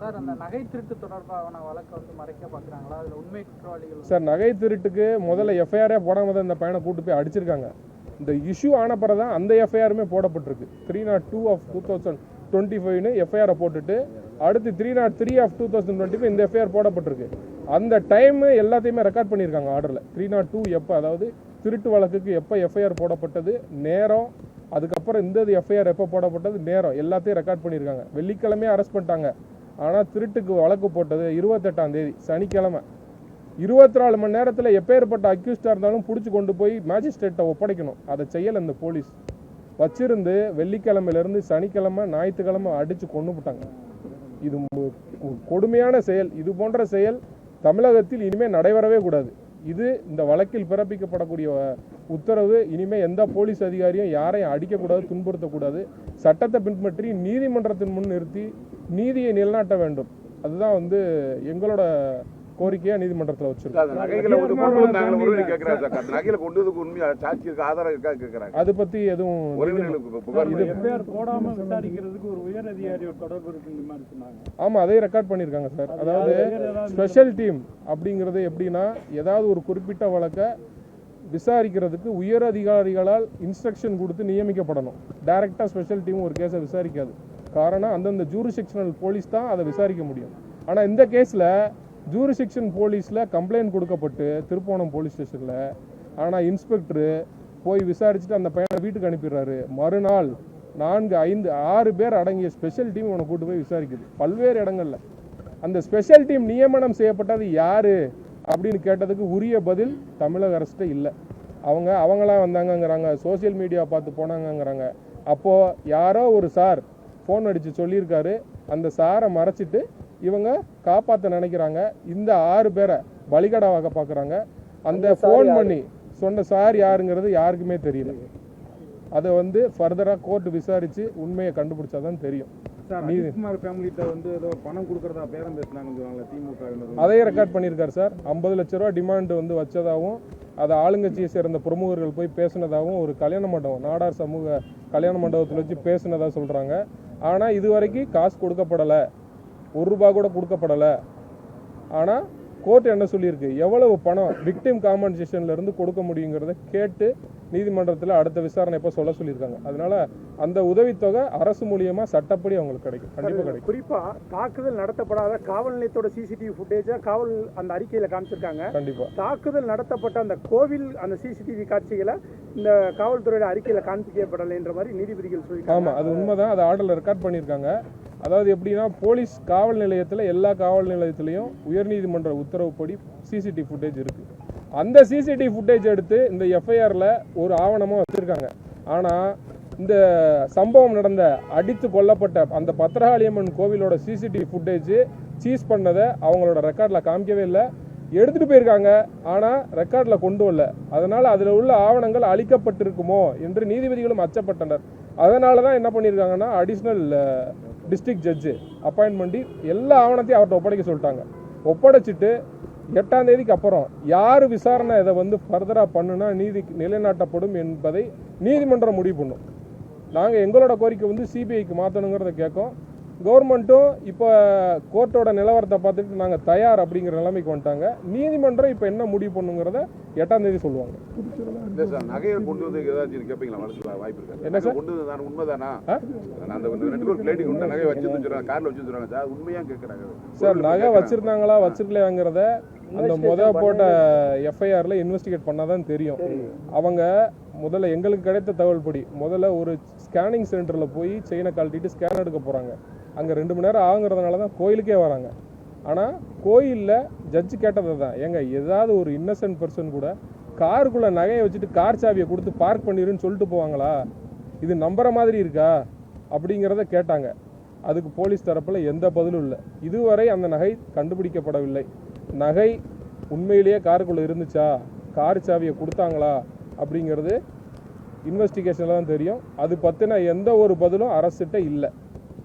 Sir அந்த நகை திருட்டு தொடர்பான வழக்கை வந்து மறைக்க பார்க்குறாங்களா? அதில் உண்மை குற்றவாளிகள் சார் நகை திருட்டுக்கு முதல்ல எஃப்ஐஆரே போடாமல் தான் இந்த பையனை கூட்டு போய் அடிச்சிருக்காங்க. இந்த இஷ்யூ ஆன பிறகு தான் அந்த எஃப்ஐஆருமே போடப்பட்டிருக்கு. Three nought two of two thousand twenty ஃபைவ்னு எஃப்ஐஆரை போட்டுட்டு அடுத்து three nought three of two thousand twenty five இந்த எஃப்ஐஆர் போடப்பட்டிருக்கு. அந்த டைம் எல்லாத்தையுமே ரெக்கார்ட் பண்ணியிருக்காங்க ஆர்டரில் த்ரீ நாட் டூ எப்போ அதாவது திருட்டு வழக்குக்கு எப்போ எஃப்ஐஆர் போடப்பட்டது நேரம் அதுக்கப்புறம் இந்த எஃப்ஐஆர் எப்போ போடப்பட்டது நேரம் எல்லாத்தையும் ரெக்கார்ட் பண்ணியிருக்காங்க. வெள்ளிக்கிழமையே அரெஸ்ட் பண்ணிட்டாங்க. ஆனால் திருட்டுக்கு வழக்கு போட்டது இருபத்தெட்டாம் தேதி சனிக்கிழமை. இருபத்தி நாலு மணி நேரத்தில் எப்பேற்பட்ட அக்யூஸ்டாக இருந்தாலும் பிடிச்சி கொண்டு போய் மேஜிஸ்ட்ரேட்டை ஒப்படைக்கணும். அதை செய்யலை இந்த போலீஸ். வச்சிருந்து வெள்ளிக்கிழமையிலேருந்து சனிக்கிழமை ஞாயிற்றுக்கிழமை அடித்து கொண்டு போட்டாங்க இது கொடுமையான செயல். இது போன்ற செயல் தமிழகத்தில் இனிமேல் நடைபெறவே கூடாது. இது இந்த வழக்கில் பிறப்பிக்கப்படக்கூடிய உத்தரவு இனிமேல் எந்த போலீஸ் அதிகாரியும் யாரையும் அடிக்கக்கூடாது துன்புறுத்தக்கூடாது. சட்டத்தை பின்பற்றி நீதிமன்றத்தின் முன் நிறுத்தி நீதியை நிலைநாட்ட வேண்டும். அதுதான் வந்து எங்களோட கோரிக்கையாக நீதிமன்றத்தில் வச்சிருக்கோம். அதை பற்றி எதுவும் ஆமாம் அதையும் ரெக்கார்ட் பண்ணியிருக்காங்க சார். அதாவது ஸ்பெஷல் டீம் அப்படிங்கிறது எப்படின்னா ஏதாவது ஒரு குறிப்பிட்ட வழக்கை விசாரிக்கிறதுக்கு உயர் அதிகாரிகளால் இன்ஸ்ட்ரக்ஷன் கொடுத்து நியமிக்கப்படணும். டைரெக்டாக ஸ்பெஷல் டீம் ஒரு கேஸை விசாரிக்காது. காரணம் அந்தந்த ஜூரிசெக்ஷனல் போலீஸ் தான் அதை விசாரிக்க முடியும். ஆனால் இந்த கேஸில் ஜூரிசெக்ஷன் போலீஸில் கம்ப்ளைண்ட் கொடுக்கப்பட்டு திருப்போணம் போலீஸ் ஸ்டேஷனில் ஆனால் இன்ஸ்பெக்டரு போய் விசாரிச்சுட்டு அந்த பையனை வீட்டுக்கு அனுப்பிடுறாரு. மறுநாள் நான்கு ஐந்து ஆறு பேர் அடங்கிய ஸ்பெஷல் டீம் இவனை கூட்டு போய் விசாரிக்குது. பல்வேறு இடங்களில். அந்த ஸ்பெஷல் டீம் நியமனம் செய்யப்பட்டது யாரு? அப்படின்னு கேட்டதுக்கு உரிய பதில் தமிழக அரசுகிட்ட இல்லை. அவங்க அவங்களாம் வந்தாங்கங்கிறாங்க சோஷியல் மீடியா பார்த்து போனாங்கங்கிறாங்க. அப்போது யாரோ ஒரு சார் ஃபோன் அடித்து சொல்லியிருக்காரு. அந்த சாரை மறைச்சிட்டு இவங்க காப்பாற்ற நினைக்கிறாங்க. இந்த ஆறு பேரை பலிகடாவாக பார்க்குறாங்க. அந்த ஃபோன் பண்ணி சொன்ன சார் யாருங்கிறது யாருக்குமே தெரியல. அதை வந்து ஃபர்தராக கோர்ட் விசாரித்து உண்மையை கண்டுபிடிச்சாதான் தெரியும். சார் அஜித்குமார் ஃபேமிலிட்ட வந்து ஏதோ பணம் கொடுக்கறதா பேரம் சொல்லுவாங்களே திமுக அதையும் ரெக்கார்ட் பண்ணியிருக்காரு சார். ஐம்பது லட்ச ரூபா டிமாண்ட் வந்து வச்சதாகவும் அதை ஆளுங்கட்சியை சேர்ந்த பிரமுகர்கள் போய் பேசினதாகவும் ஒரு கல்யாண மண்டபம் நாடார் சமூக கல்யாண மண்டபத்தில் வச்சு பேசினதா சொல்கிறாங்க ஆனால் இது வரைக்கும் காசு கொடுக்கப்படலை. ஒரு ரூபா கூட கொடுக்கப்படலை. ஆனால் கோர்ட் என்ன சொல்லியிருக்கு? எவ்வளவு பணம் விக்டிம் காம்பன்சேஷன்ல இருந்து கொடுக்க முடியுங்கிறத கேட்டு நீதிமன்றத்தில் அடுத்த விசாரணை எப்போ சொல்ல சொல்லியிருக்காங்க. அதனால அந்த உதவித்தொகை அரசு மூலியமா சட்டப்படி அவங்களுக்கு கிடைக்கும். கண்டிப்பாக கிடைக்கும். குறிப்பா தாக்குதல் நடத்தப்படாத காவல் நிலையத்தோட சிசிடிவி ஃபுட்டேஜை காவல் அந்த அறிக்கையில காமிச்சிருக்காங்க. கண்டிப்பாக தாக்குதல் நடத்தப்பட்ட அந்த கோவில் அந்த சிசிடிவி காட்சிகளை இந்த காவல்துறையோட அறிக்கையில காண்பிக்கப்படலைன்ற மாதிரி நீதிபதிகள் சொல்லியிருக்காங்க. ஆமாம் அது உண்மைதான். அது ஆர்டரில் ரெக்கார்ட் பண்ணியிருக்காங்க. அதாவது எப்படின்னா போலீஸ் காவல் நிலையத்தில் எல்லா காவல் நிலையத்திலையும் உயர்நீதிமன்ற உத்தரவுப்படி சிசிடிவி ஃபுட்டேஜ் இருக்குது அந்த சிசிடிவி ஃபுட்டேஜ் எடுத்து இந்த எஃப்ஐஆரில் ஒரு ஆவணமாக வச்சுருக்காங்க. ஆனால் இந்த சம்பவம் நடந்த அடித்து கொல்லப்பட்ட அந்த பத்ரகாளியம்மன் கோவிலோட சிசிடிவி ஃபுட்டேஜ் சீஸ் பண்ணதை அவங்களோட ரெக்கார்டில் காமிக்கவே இல்லை. எடுத்துகிட்டு போயிருக்காங்க. ஆனால் ரெக்கார்டில் கொண்டு வரல. அதனால் அதில் உள்ள ஆவணங்கள் அழிக்கப்பட்டிருக்குமோ என்று நீதிபதிகளும் அச்சப்பட்டனர். அதனால தான் என்ன பண்ணியிருக்காங்கன்னா அடிஷ்னல் டிஸ்ட்ரிக்ட் ஜட்ஜு அப்பாயின்ட் பண்ணி எல்லா ஆவணத்தையும் அவர்கிட்ட ஒப்படைக்க சொல்லிட்டாங்க. ஒப்படைச்சிட்டு எட்டாம் தேதிக்கு அப்புறம் யார் விசாரணை இதை வந்து ஃபர்தராக பண்ணுனா நீதி நிலைநாட்டப்படும் என்பதை நீதிமன்றம் முடிவு பண்ணும். நாங்கள் எங்களோட கோரிக்கை வந்து சிபிஐக்கு மாற்றணுங்கிறத கேட்கோம் கவர்மெண்ட்டும் இப்போ கோர்ட்டோட நிலவரத்தை பார்த்துட்டு நாங்கள் தயார் அப்படிங்கிற நிலைமைக்கு வந்துட்டாங்க. நீதிமன்றம் இப்போ என்ன முடிவு பண்ணுங்கிறத எட்டாம் தேதி சொல்லுவாங்க. நகையை கொண்டு வந்து ஏதாச்சும் கேட்பீங்களா வாய்ப்பு இருக்கா? என்ன சார்? கொண்டு வந்து தானே உண்மைதானா? அந்த ரெண்டு நகை வச்சு சொல்றாங்க கார்ல சார். உண்மையா கேட்கறாங்க சார் நகை வச்சிருந்தாங்களா வச்சிருக்கலையாங்கிறத அந்த முத போட்ட எஃப்ஐஆர்ல இன்வெஸ்டிகேட் பண்ணாதான் தெரியும். அவங்க முதல்ல எங்களுக்கு கிடைத்த தகவல் படி முதல்ல ஒரு ஸ்கேனிங் சென்டர்ல போய் செயினை கழட்டிட்டு ஸ்கேன் எடுக்க போறாங்க. அங்கே ரெண்டு மணி நேரம் ஆகுங்கிறதுனால தான் கோயிலுக்கே வராங்க. ஆனால் கோயிலில் ஜட்ஜு கேட்டது தான் ஏங்க ஏதாவது ஒரு இன்னசென்ட் பர்சன் கூட காருக்குள்ளே நகையை வச்சுட்டு கார் சாவியை கொடுத்து பார்க் பண்ணிடுன்னு சொல்லிட்டு போவாங்களா? இது நம்புற மாதிரி இருக்கா? அப்படிங்கிறத கேட்டாங்க. அதுக்கு போலீஸ் தரப்பில் எந்த பதிலும் இல்லை. இதுவரை அந்த நகை கண்டுபிடிக்கப்படவில்லை. நகை உண்மையிலேயே காருக்குள்ளே இருந்துச்சா? கார் சாவியை கொடுத்தாங்களா? அப்படிங்கிறது இன்வெஸ்டிகேஷனில் தான் தெரியும். அது பற்றின எந்த ஒரு பதிலும் அரசுகிட்ட இல்லை.